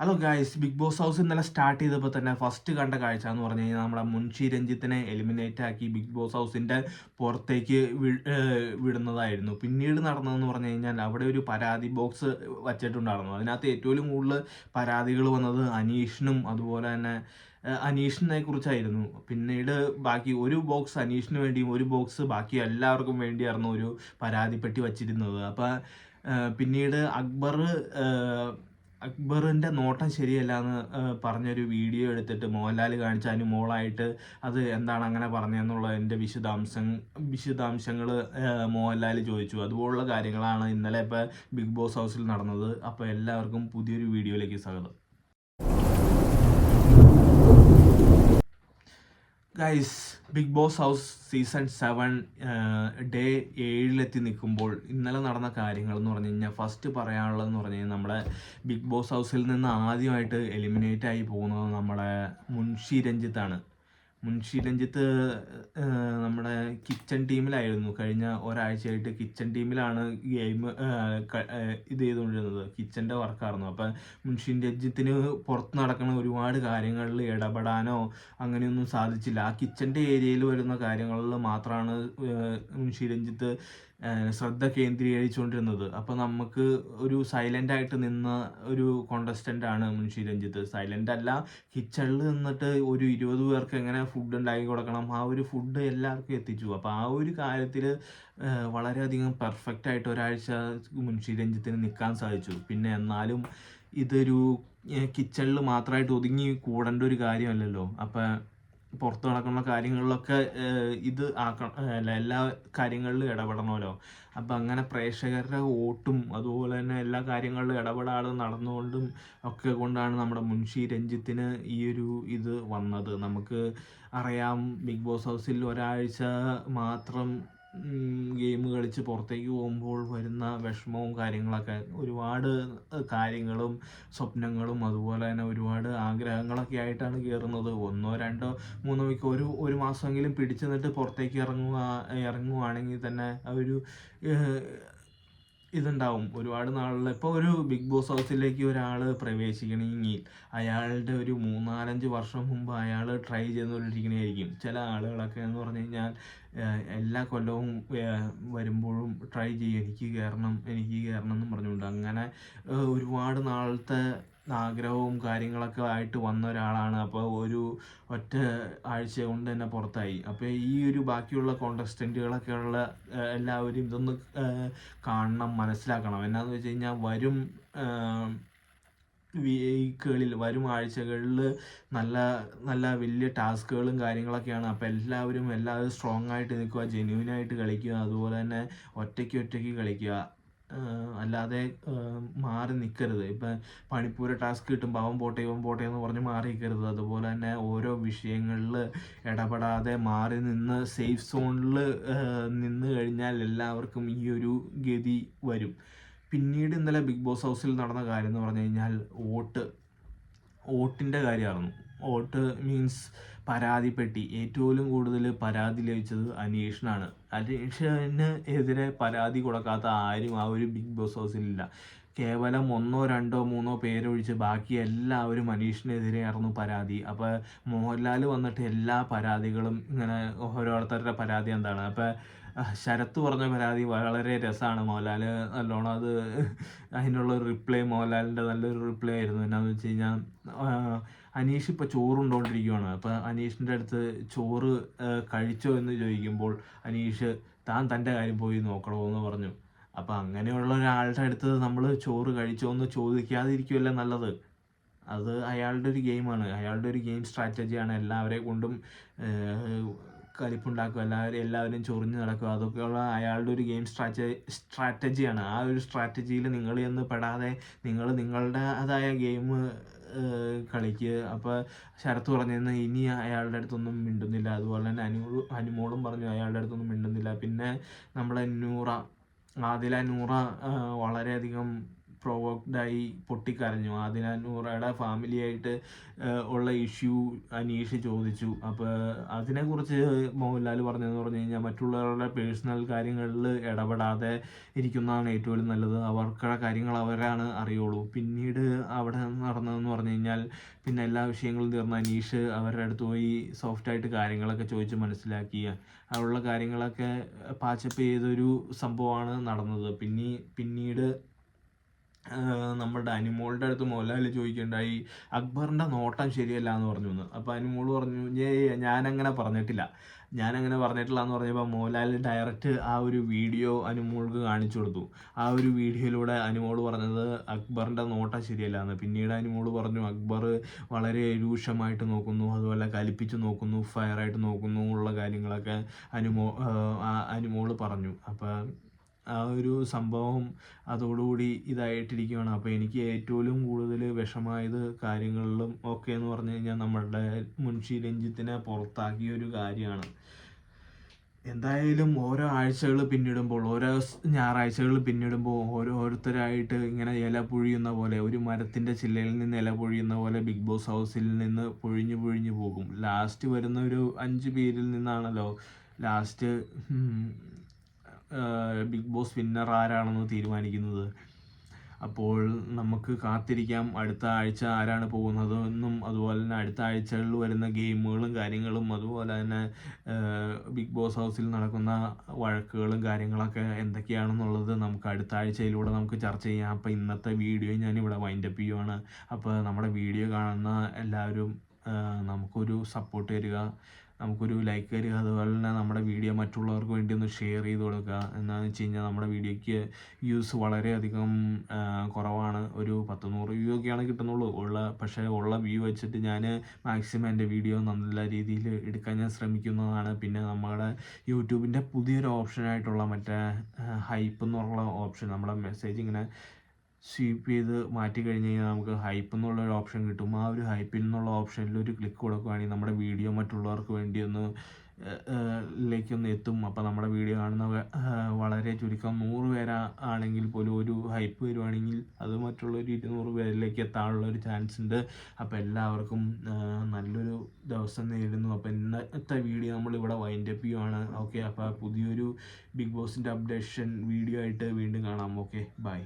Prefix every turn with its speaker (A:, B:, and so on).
A: Hello guys Bigg Boss house ഇന്നലെ start ചെയ്തപ്പോൾ തന്നെ ഫസ്റ്റ് കണ്ട കാഴ്ച എന്ന് പറഞ്ഞു കഴിഞ്ഞാൽ നമ്മുടെ മുൻഷി രഞ്ജിത്തിനെ എലിമിനേറ്റ് ആക്കി ബിഗ് ബോസ് ഹൗസിന്റെ പുറത്തേക്ക് വിടുന്നതായിരുന്നു. പിന്നീട് നടന്നതെന്ന് പറഞ്ഞു കഴിഞ്ഞാൽ അവിടെ ഒരു പരാതി ബോക്സ് വച്ചിട്ടുണ്ടായിരുന്നു. അതിനകത്ത് ഏറ്റവും കൂടുതൽ പരാതികൾ വന്നത് അനീഷിനും അതുപോലെ തന്നെ അനീഷിനെ കുറിച്ചായിരുന്നു. പിന്നീട് ബാക്കി ഒരു ബോക്സ് അനീഷിന് വേണ്ടിയും ഒരു ബോക്സ് ബാക്കി എല്ലാവർക്കും വേണ്ടിയായിരുന്നു ഒരു പരാതിപ്പെട്ടി വച്ചിരുന്നത്. അപ്പം പിന്നീട് അക്ബർ ഏഹ് അക്ബറിന്റെ നോട്ടം ശരിയല്ല എന്ന് പറഞ്ഞൊരു വീഡിയോ എടുത്തിട്ട് മോഹൻലാൽ കാണിച്ച അതിന് മോളായിട്ട് അത് എന്താണ് അങ്ങനെ പറഞ്ഞതെന്നുള്ള എന്റെ വിശദാംശം വിശദാംശങ്ങൾ മോഹൻലാൽ ചോദിച്ചു. അതുപോലുള്ള കാര്യങ്ങളാണ് ഇന്നലെ ഇപ്പോൾ ബിഗ് ബോസ് ഹൗസിൽ നടന്നത്. അപ്പോൾ എല്ലാവർക്കും പുതിയൊരു വീഡിയോയിലേക്ക് സ്വാഗതം. Guys Bigg Boss house season seven day ഏഴിലെത്തി നിൽക്കുമ്പോൾ ഇന്നലെ നടന്ന കാര്യങ്ങൾ എന്ന് പറഞ്ഞു കഴിഞ്ഞാൽ ഫസ്റ്റ് പറയാനുള്ളതെന്ന് പറഞ്ഞു കഴിഞ്ഞാൽ നമ്മുടെ ബിഗ് ബോസ് ഹൗസിൽ നിന്ന് ആദ്യമായിട്ട് എലിമിനേറ്റ് ആയി പോകുന്നത് നമ്മുടെ മുൻഷി രഞ്ജിത്താണ്. മുൻഷി രഞ്ജിത്ത് നമ്മുടെ കിച്ചൺ ടീമിലായിരുന്നു. കഴിഞ്ഞ ഒരാഴ്ചയായിട്ട് കിച്ചൺ ടീമിലാണ് ഗെയിം ഇത് ചെയ്തുകൊണ്ടിരുന്നത്. കിച്ചന്റെ വർക്കായിരുന്നു. അപ്പം മുൻഷി രഞ്ജിത്തിന് പുറത്ത് നടക്കുന്ന ഒരുപാട് കാര്യങ്ങളിൽ ഇടപെടാനോ അങ്ങനെയൊന്നും സാധിച്ചില്ല. ആ കിച്ചന്റെ ഏരിയയിൽ വരുന്ന കാര്യങ്ങളിൽ മാത്രമാണ് മുൻഷി രഞ്ജിത്ത് ശ്രദ്ധ കേന്ദ്രീകരിച്ചുകൊണ്ടിരുന്നത്. അപ്പോൾ നമുക്ക് ഒരു സൈലന്റ് ആയിട്ട് നിന്ന ഒരു കോണ്ടസ്റ്റന്റ് ആണ് മുൻഷി രഞ്ജിത്ത്. സൈലന്റ് അല്ല കിച്ചണിൽ നിന്നിട്ട് ഒരു ഇരുപത് പേർക്ക് എങ്ങനെ ഫുഡ് ഉണ്ടാക്കി കൊടുക്കണം. ആ ഒരു ഫുഡ് എല്ലാവർക്കും എത്തിച്ചു. അപ്പോൾ ആ ഒരു കാര്യത്തിൽ വളരെയധികം പെർഫെക്റ്റ് ആയിട്ട് ഒരാഴ്ച മുൻഷി രഞ്ജിത്തിന് നിൽക്കാൻ സാധിച്ചു. പിന്നെ എന്നാലും ഇതൊരു കിച്ചണിൽ മാത്രമായിട്ട് ഒതുങ്ങി കൂടേണ്ട ഒരു കാര്യമല്ലല്ലോ. അപ്പം പുറത്ത് നടക്കുന്ന കാര്യങ്ങളിലൊക്കെ ഇത് ആക്കണം അല്ല എല്ലാ കാര്യങ്ങളിലും ഇടപെടണമല്ലോ. അപ്പം അങ്ങനെ പ്രേക്ഷകരുടെ വോട്ടും അതുപോലെ തന്നെ എല്ലാ കാര്യങ്ങളിലും ഇടപെടാതെ നടന്നുകൊണ്ടും ഒക്കെ കൊണ്ടാണ് നമ്മുടെ മുൻഷി രഞ്ജിത്തിന് ഈ ഒരു ഇത് വന്നത്. നമുക്ക് അറിയാം ബിഗ് ബോസ് ഹൗസിൽ ഒരാഴ്ച മാത്രം ഗെയിം കളിച്ച് പുറത്തേക്ക് പോകുമ്പോൾ വരുന്ന വിഷമവും കാര്യങ്ങളൊക്കെ ഒരുപാട് കാര്യങ്ങളും സ്വപ്നങ്ങളും അതുപോലെ തന്നെ ഒരുപാട് ആഗ്രഹങ്ങളൊക്കെ ആയിട്ടാണ് കയറുന്നത് ഒന്നോ രണ്ടോ മൂന്നോ വീക്ക് ഒരു ഒരു മാസമെങ്കിലും പിടിച്ചു നിന്നിട്ട് പുറത്തേക്ക് ഇറങ്ങുക ഇറങ്ങുവാണെങ്കിൽ തന്നെ ഒരു ഇതുണ്ടാവും. ഒരുപാട് നാളുള്ള ഇപ്പോൾ ഒരു ബിഗ് ബോസ് ഹൗസിലേക്ക് ഒരാൾ പ്രവേശിക്കണമെങ്കിൽ അയാളുടെ ഒരു മൂന്നാലഞ്ച് വർഷം മുമ്പ് അയാൾ ട്രൈ ചെയ്തുകൊണ്ടിരിക്കണേയിരിക്കും ചില ആളുകളൊക്കെ എന്ന് പറഞ്ഞു കഴിഞ്ഞാൽ എല്ലാ കൊല്ലവും വരുമ്പോഴും ട്രൈ ചെയ്യും എനിക്ക് കയറണം എനിക്ക് കയറണം എന്ന് പറഞ്ഞുകൊണ്ട്. അങ്ങനെ ഒരുപാട് നാളത്തെ ആഗ്രഹവും കാര്യങ്ങളൊക്കെ ആയിട്ട് വന്ന ഒരാളാണ്. അപ്പോൾ ഒരു ഒറ്റ ആഴ്ച കൊണ്ട് തന്നെ പുറത്തായി. അപ്പോൾ ഈ ഒരു ബാക്കിയുള്ള കോണ്ടസ്റ്റന്റുകളൊക്കെ ഉള്ള എല്ലാവരും ഇതൊന്ന് കാണണം മനസ്സിലാക്കണം. എന്നാന്ന് വെച്ച് കഴിഞ്ഞാൽ വരും വീക്കുകളിൽ വരും ആഴ്ചകളിൽ നല്ല നല്ല വലിയ ടാസ്കുകളും കാര്യങ്ങളൊക്കെയാണ്. അപ്പോൾ എല്ലാവരും എല്ലാവരും സ്ട്രോങ് ആയിട്ട് നിൽക്കുക ജെന്യൂനായിട്ട് കളിക്കുക അതുപോലെ തന്നെ ഒറ്റയ്ക്ക് ഒറ്റയ്ക്ക് കളിക്കുക. അല്ലാതെ മാറി നിൽക്കരുത് ഇപ്പം പണിപ്പൂര ടാസ്ക് കിട്ടുമ്പോൾ അവൻ പോട്ടെ ഇവൻ പോട്ടെ എന്ന് പറഞ്ഞ് മാറി നിൽക്കരുത് അതുപോലെ തന്നെ ഓരോ വിഷയങ്ങളിൽ ഇടപെടാതെ മാറി നിന്ന് സേഫ് സോണിൽ നിന്ന് കഴിഞ്ഞാൽ എല്ലാവർക്കും ഈ ഒരു ഗതി വരും. പിന്നീട് ഇന്നലെ ബിഗ് ബോസ് ഹൗസിൽ നടന്ന കാര്യം എന്ന് പറഞ്ഞു കഴിഞ്ഞാൽ വോട്ട് വോട്ടിന്റെ കാര്യമായിരുന്നു. വോട്ട് മീൻസ് പരാതിപ്പെട്ടി. ഏറ്റവും കൂടുതൽ പരാതി ലഭിച്ചത് അനീഷിനാണ്. അനീഷിന് എതിരെ പരാതി കൊടുക്കാത്ത ആരും ആ ഒരു ബിഗ് ബോസ് ഹൗസിലില്ല കേവലം ഒന്നോ രണ്ടോ മൂന്നോ പേരൊഴിച്ച് ബാക്കി എല്ലാവരും അനീഷിനെതിരെയായിരുന്നു പരാതി. അപ്പോൾ മോഹൻലാൽ വന്നിട്ട് എല്ലാ പരാതികളും ഇങ്ങനെ ഓരോരുത്തരുടെ പരാതി എന്താണ്? അപ്പോൾ ശരത്ത് പറഞ്ഞ പരാതി വളരെ രസമാണ്. മോഹൻലാൽ നല്ലോണം അത് അതിനുള്ള റിപ്ലൈ മോഹൻലാലിന്റെ നല്ലൊരു റിപ്ലൈ ആയിരുന്നു. എന്നാന്ന് വെച്ച് കഴിഞ്ഞാൽ അനീഷ് ഇപ്പോൾ ചോറുണ്ടോണ്ടിരിക്കുകയാണ് അപ്പോൾ അനീഷിന്റെ അടുത്ത് ചോറ് കഴിച്ചോ എന്ന് ചോദിക്കുമ്പോൾ അനീഷ് താൻ തന്റെ കാര്യം പോയി നോക്കണോ എന്ന് പറഞ്ഞു. അപ്പോൾ അങ്ങനെയുള്ള ഒരാളുടെ അടുത്ത് നമ്മൾ ചോറ് കഴിച്ചോ എന്ന് ചോദിക്കാതിരിക്കുമല്ലേ നല്ലത്? അത് അയാളുടെ ഒരു ഗെയിമാണ്. അയാളുടെ ഒരു ഗെയിം സ്ട്രാറ്റജിയാണ്. എല്ലാവരെ കൊണ്ടും കലിപ്പുണ്ടാക്കുക എല്ലാവരും എല്ലാവരും ചൊറിഞ്ഞ് നടക്കുക അതൊക്കെയുള്ള അയാളുടെ ഒരു ഗെയിം സ്ട്രാറ്റജി സ്ട്രാറ്റജിയാണ്. ആ ഒരു സ്ട്രാറ്റജിയിൽ നിങ്ങൾ എന്ന് പെടാതെ നിങ്ങൾ നിങ്ങളുടെ അതായ ഗെയിം കളിക്കുക അപ്പോൾ ശരത്ത് പറഞ്ഞിരുന്നു ഇനി അയാളുടെ അടുത്തൊന്നും മിണ്ടുന്നില്ല. അതുപോലെ തന്നെ അനു അനുമോളും പറഞ്ഞു അയാളുടെ അടുത്തൊന്നും മിണ്ടുന്നില്ല. പിന്നെ നമ്മളെ നൂറ ആദില നൂറ വളരെയധികം പ്രൊവോക്ഡായി പൊട്ടിക്കരഞ്ഞു. ആദില നൂറയുടെ ഫാമിലിയായിട്ട് ഉള്ള ഇഷ്യൂ അനീഷ് ചോദിച്ചു. അപ്പോൾ അതിനെക്കുറിച്ച് മോഹൻലാൽ പറഞ്ഞതെന്ന് പറഞ്ഞു കഴിഞ്ഞാൽ മറ്റുള്ളവരുടെ പേഴ്സണൽ കാര്യങ്ങളിൽ ഇടപെടാതെ ഇരിക്കുന്നതാണ് ഏറ്റവും നല്ലത്. അവർക്കുടെ കാര്യങ്ങൾ അവരാണ് അറിയുള്ളൂ. പിന്നീട് അവിടെ നടന്നതെന്ന് പറഞ്ഞു കഴിഞ്ഞാൽ പിന്നെ എല്ലാ വിഷയങ്ങളും തീർന്ന അനീഷ് അവരുടെ അടുത്ത് പോയി സോഫ്റ്റായിട്ട് കാര്യങ്ങളൊക്കെ ചോദിച്ച് മനസ്സിലാക്കി. അവിടെയുള്ള കാര്യങ്ങളൊക്കെ പാച്ചപ്പ് ചെയ്തൊരു സംഭവമാണ് നടന്നത്. പിന്നെ പിന്നീട് നമ്മുടെ അനുമോളുടെ അടുത്ത് മോഹൻലാൽ ചോദിക്കുകയുണ്ടായി അക്ബറിന്റെ നോട്ടം ശരിയല്ല എന്ന് പറഞ്ഞു എന്ന്. അപ്പോൾ അനിമോൾ പറഞ്ഞു ഞാനങ്ങനെ പറഞ്ഞിട്ടില്ല. ഞാനങ്ങനെ പറഞ്ഞിട്ടില്ല എന്ന് പറഞ്ഞപ്പോൾ മോഹൻലാൽ ഡയറക്റ്റ് ആ ഒരു വീഡിയോ അനുമോൾക്ക് കാണിച്ചു കൊടുത്തു. ആ ഒരു വീഡിയോയിലൂടെ അനുമോൾ പറഞ്ഞത് അക്ബറിന്റെ നോട്ടം ശരിയല്ല എന്ന്. പിന്നീട് അനുമോൾ പറഞ്ഞു അക്ബർ വളരെ രൂക്ഷമായിട്ട് നോക്കുന്നു അതുപോലെ കലിപ്പിച്ച് നോക്കുന്നു ഫയറായിട്ട് നോക്കുന്നു ഉള്ള കാര്യങ്ങളൊക്കെ അനുമോ അനുമോൾ പറഞ്ഞു. അപ്പോൾ ആ ഒരു സംഭവം അതോടുകൂടി ഇതായിട്ടിരിക്കുകയാണ് അപ്പോൾ എനിക്ക് ഏറ്റവും കൂടുതൽ വിഷമായത് കാര്യങ്ങളിലും ഒക്കെ എന്ന് പറഞ്ഞു കഴിഞ്ഞാൽ നമ്മളുടെ മുൻഷി രഞ്ജിത്തിനെ പുറത്താക്കിയ ഒരു കാര്യമാണ്. എന്തായാലും ഓരോ ആഴ്ചകൾ പിന്നിടുമ്പോൾ ഓരോ ഞായറാഴ്ചകൾ പിന്നിടുമ്പോൾ ഓരോരുത്തരായിട്ട് ഇങ്ങനെ ഇല പൊഴിയുന്ന പോലെ ഒരു മരത്തിന്റെ ചില്ലയിൽ നിന്ന് ഇല പൊഴിയുന്ന പോലെ ബിഗ് ബോസ് ഹൗസിൽ നിന്ന് പൊഴിഞ്ഞു പൊഴിഞ്ഞു പോകും. ലാസ്റ്റ് വരുന്ന ഒരു അഞ്ച് പേരിൽ നിന്നാണല്ലോ ലാസ്റ്റ് ബിഗ് ബോസ് വിന്നർ ആരാണെന്ന് തീരുമാനിക്കുന്നത്? അപ്പോൾ നമുക്ക് കാത്തിരിക്കാം. അടുത്ത ആഴ്ച ആരാണ് പോകുന്നത് എന്നും അതുപോലെ തന്നെ അടുത്ത ആഴ്ചകളിൽ വരുന്ന ഗെയിമുകളും കാര്യങ്ങളും അതുപോലെ തന്നെ ബിഗ് ബോസ് ഹൗസിൽ നടക്കുന്ന വഴക്കുകളും കാര്യങ്ങളൊക്കെ എന്തൊക്കെയാണെന്നുള്ളത് നമുക്ക് അടുത്ത ആഴ്ചയിലൂടെ നമുക്ക് ചർച്ച ചെയ്യാം. അപ്പോൾ ഇന്നത്തെ വീഡിയോ ഞാനിവിടെ വൈൻഡപ്പ് ചെയ്യുവാണ്. അപ്പോൾ നമ്മുടെ വീഡിയോ കാണുന്ന എല്ലാവരും നമുക്കൊരു സപ്പോർട്ട് തരിക നമുക്കൊരു ലൈക്ക് തരിക അതുപോലെ തന്നെ നമ്മുടെ വീഡിയോ മറ്റുള്ളവർക്ക് വേണ്ടി ഒന്ന് ഷെയർ ചെയ്ത് കൊടുക്കുക. എന്താണെന്ന് വെച്ച് കഴിഞ്ഞാൽ നമ്മുടെ വീഡിയോയ്ക്ക് വ്യൂസ് വളരെയധികം കുറവാണ്. ഒരു പത്ത് നൂറ് വ്യൂ ഒക്കെയാണ് കിട്ടുന്നുള്ളൂ. ഉള്ള പക്ഷേ ഉള്ള വ്യൂ വെച്ചിട്ട് ഞാൻ മാക്സിമം എന്റെ വീഡിയോ നല്ല രീതിയിൽ എടുക്കാൻ ഞാൻ ശ്രമിക്കുന്നതാണ്. പിന്നെ നമ്മുടെ യൂട്യൂബിന്റെ പുതിയൊരു ഓപ്ഷനായിട്ടുള്ള മറ്റേ ഹൈപ്പ് എന്നുള്ള ഓപ്ഷൻ നമ്മുടെ മെസ്സേജ് ഇങ്ങനെ സ്വീപ്പ് ചെയ്ത് മാറ്റി കഴിഞ്ഞ് കഴിഞ്ഞാൽ നമുക്ക് ഹൈപ്പ് എന്നുള്ള ഒരു ഓപ്ഷൻ കിട്ടും. ആ ഒരു ഹൈപ്പിൽ നിന്നുള്ള ഓപ്ഷനിൽ ഒരു ക്ലിക്ക് കൊടുക്കുകയാണെങ്കിൽ നമ്മുടെ വീഡിയോ മറ്റുള്ളവർക്ക് വേണ്ടി ഒന്ന് ലേക്കൊന്ന് എത്തും. അപ്പോൾ നമ്മുടെ വീഡിയോ കാണുന്ന വളരെ ചുരുക്കം നൂറ് പേരാ ആണെങ്കിൽ പോലും ഒരു ഹൈപ്പ് വരുവാണെങ്കിൽ അത് മറ്റുള്ള ഒരു ഇരുന്നൂറ് പേരിലേക്ക് എത്താനുള്ള ഒരു ചാൻസ് ഉണ്ട്. അപ്പോൾ എല്ലാവർക്കും നല്ലൊരു ദിവസം നേരിടുന്നു അപ്പോൾ ഇന്നത്തെ വീഡിയോ നമ്മൾ ഇവിടെ വൈൻഡ് അപ്പ് ചെയ്യുവാണ്. ഓക്കെ അപ്പോൾ പുതിയൊരു ബിഗ് ബോസിന്റെ അപ്ഡേഷൻ വീഡിയോ ആയിട്ട് വീണ്ടും കാണാം. Okay bye